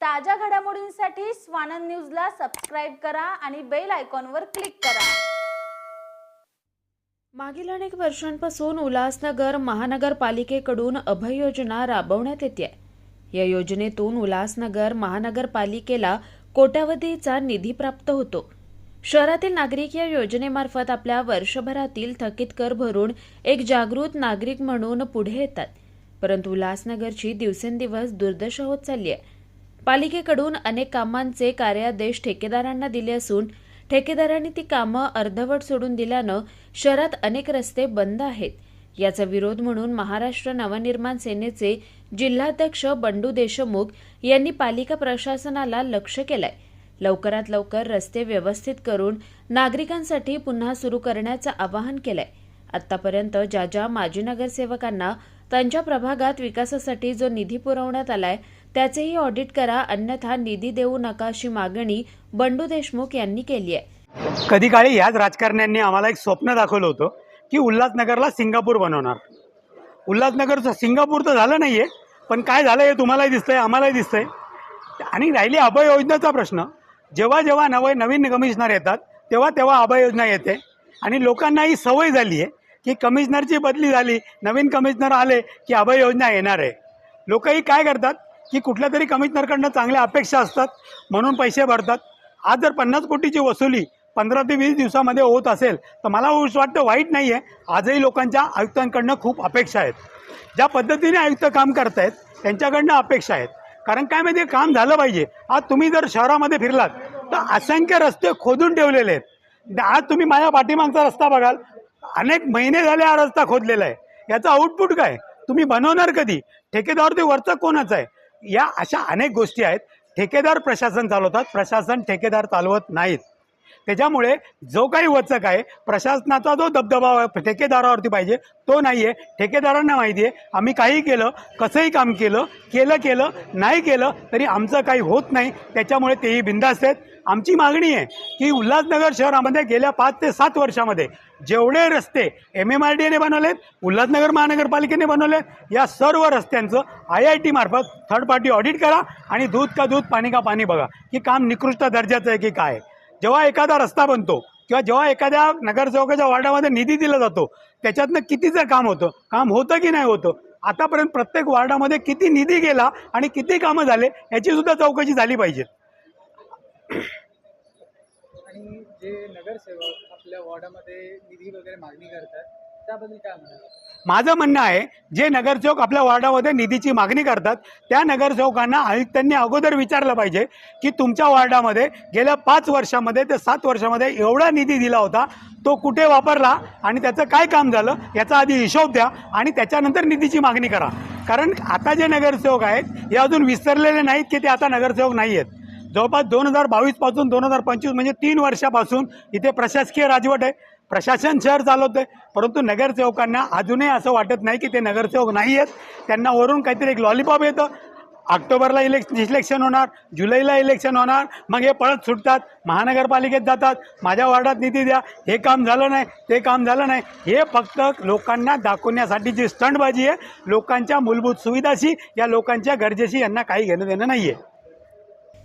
ताज्या घडामोडींसाठी स्वानंद न्यूजला सबस्क्राईब करा आणि बेल आयकॉनवर क्लिक करा. मागील अनेक वर्षांपासून उल्हासनगर महानगरपालिकेकडून अभय योजना राबवण्यात येते या योजनेतून उल्हासनगर महानगरपालिकेला कोट्यावधीचा निधी प्राप्त होतो. शहरातील नागरिक या योजनेमार्फत आपल्या वर्षभरातील थकीत कर भरून एक जागृत नागरिक म्हणून पुढे येतात. परंतु उल्हासनगरची दिवसेंदिवस दुर्दशा होत चालली आहे. पालिकेकडून अनेक कामांचे कार्यादेश ठेकेदारांना दिले असून ठेकेदारांनी ती कामं अर्धवट सोडून दिल्यानं शहरात अनेक रस्ते बंद आहेत. याचा विरोध म्हणून महाराष्ट्र नवनिर्माण सेनेचे जिल्हाध्यक्ष बंडू देशमुख यांनी पालिका प्रशासनाला लक्ष केलंय. लवकरात लवकर रस्ते व्यवस्थित करून नागरिकांसाठी पुन्हा सुरू करण्याचं आवाहन केलंय. आतापर्यंत ज्या ज्या माजी नगरसेवकांना त्यांच्या प्रभागात विकासासाठी जो निधी पुरवण्यात आलाय त्याचेही ऑडिट करा अन्यथा निधी देऊ नका अशी मागणी बंडू देशमुख यांनी केली आहे. कधी काळी ह्याच राजकारण्यांनी आम्हाला एक स्वप्न दाखवलं होतं की उल्हासनगरला सिंगापूर बनवणार. उल्हासनगरचं सिंगापूर तर झालं नाही आहे पण काय झालं हे तुम्हालाही दिसतंय आम्हालाही दिसतंय. आणि राहिली अभय योजनेचा प्रश्न. जेव्हा जेव्हा नवे नवीन कमिशनर येतात तेव्हा तेव्हा अभय योजना येते. आणि लोकांना ही सवय झाली आहे की कमिशनरची बदली झाली. नवीन कमिशनर आले की अभय योजना येणार आहे. लोकही काय करतात की कुठल्या तरी कमिशनरकडनं चांगल्या अपेक्षा असतात म्हणून पैसे भरतात. आज जर पन्नास कोटीची वसुली पंधरा ते वीस दिवसामध्ये होत असेल तर मला वाटतं वाईट नाही आहे आजही लोकांच्या आयुक्तांकडनं खूप अपेक्षा आहेत. ज्या पद्धतीने आयुक्त काम करत आहेत त्यांच्याकडनं अपेक्षा आहेत. कारण काय माहिती काम झालं पाहिजे. आज तुम्ही जर शहरामध्ये फिरलात तर असंख्य रस्ते खोदून ठेवलेले आहेत. आज तुम्ही माझ्या पाठीमागचा रस्ता बघाल अनेक महिने झाले हा रस्ता खोदलेला आहे. याचं आउटपुट काय? तुम्ही बनवणार कधी? ठेकेदार ते वरचं कोणाचं आहे? या अशा अनेक गोष्टी आहेत. ठेकेदार प्रशासन चालवतात. प्रशासन ठेकेदार चालवत नाहीत. त्याच्यामुळे जो काही वचक आहे प्रशासनाचा जो दबदबा ठेकेदारावरती पाहिजे तो नाही आहे ठेकेदारांना माहिती आहे आम्ही काही केलं कसंही काम केलं केलं केलं नाही केलं तरी आमचं काही होत नाही. त्याच्यामुळे तेही बिंदास्त आहेत. आमची मागणी आहे की उल्हासनगर शहरामध्ये गेल्या पाच ते सात वर्षामध्ये जेवढे रस्ते एम एम आर डी एने बनवलेत उल्हासनगर महानगरपालिकेने बनवलेत या सर्व रस्त्यांचं आय आय टी मार्फत थर्ड पार्टी ऑडिट करा आणि दूध का दूध पाणी का पाणी बघा की काम निकृष्ट दर्जाचं आहे की काय जेव्हा एखादा रस्ता बनतो किंवा जेव्हा एखाद्या नगरसेवकाच्या वार्डामध्ये निधी दिला जातो त्याच्यातनं कितीचं काम होतं काम होतं की नाही होतं आतापर्यंत प्रत्येक वार्डामध्ये किती निधी गेला आणि किती कामं झाले याची सुद्धा चौकशी झाली पाहिजे आणि जे नगरसेवक आपल्या वॉर्डामध्ये निधी वगैरे मागणी करतात त्याबद्दल काय माझं म्हणणं आहे जे नगरसेवक आपल्या वॉर्डामध्ये निधीची मागणी करतात त्या नगरसेवकांना आयुक्तांनी अगोदर विचारलं पाहिजे की तुमच्या वॉर्डामध्ये गेल्या पाच वर्षामध्ये ते सात वर्षामध्ये एवढा निधी दिला होता तो कुठे वापरला आणि त्याचं काय काम झालं याचा आधी हिशोब द्या आणि त्याच्यानंतर निधीची मागणी करा. कारण आता जे नगरसेवक आहेत हे अजून विसरलेले नाहीत की ते आता नगरसेवक नाही आहेत जवळपास दोन हजार बावीसपासून दोन हजार पंचवीस म्हणजे तीन वर्षापासून इथे प्रशासकीय राजवट आहे. प्रशासन शहर चालवतं आहे. परंतु नगरसेवकांना अजूनही असं वाटत नाही की ते नगरसेवक नाही आहेत. त्यांना वरून काहीतरी एक लॉलीपॉप येतं. ऑक्टोबरला इलेक्शन इलेक्शन होणार. जुलैला इलेक्शन होणार. मग हे पळत सुटतात. महानगरपालिकेत जातात. माझ्या वार्डात निधी द्या. हे काम झालं नाही. ते काम झालं नाही. हे फक्त लोकांना दाखवण्यासाठी जी स्टंटबाजी आहे लोकांच्या मूलभूत सुविधाशी या लोकांच्या गरजेशी यांना काही घेणं देणं नाही आहे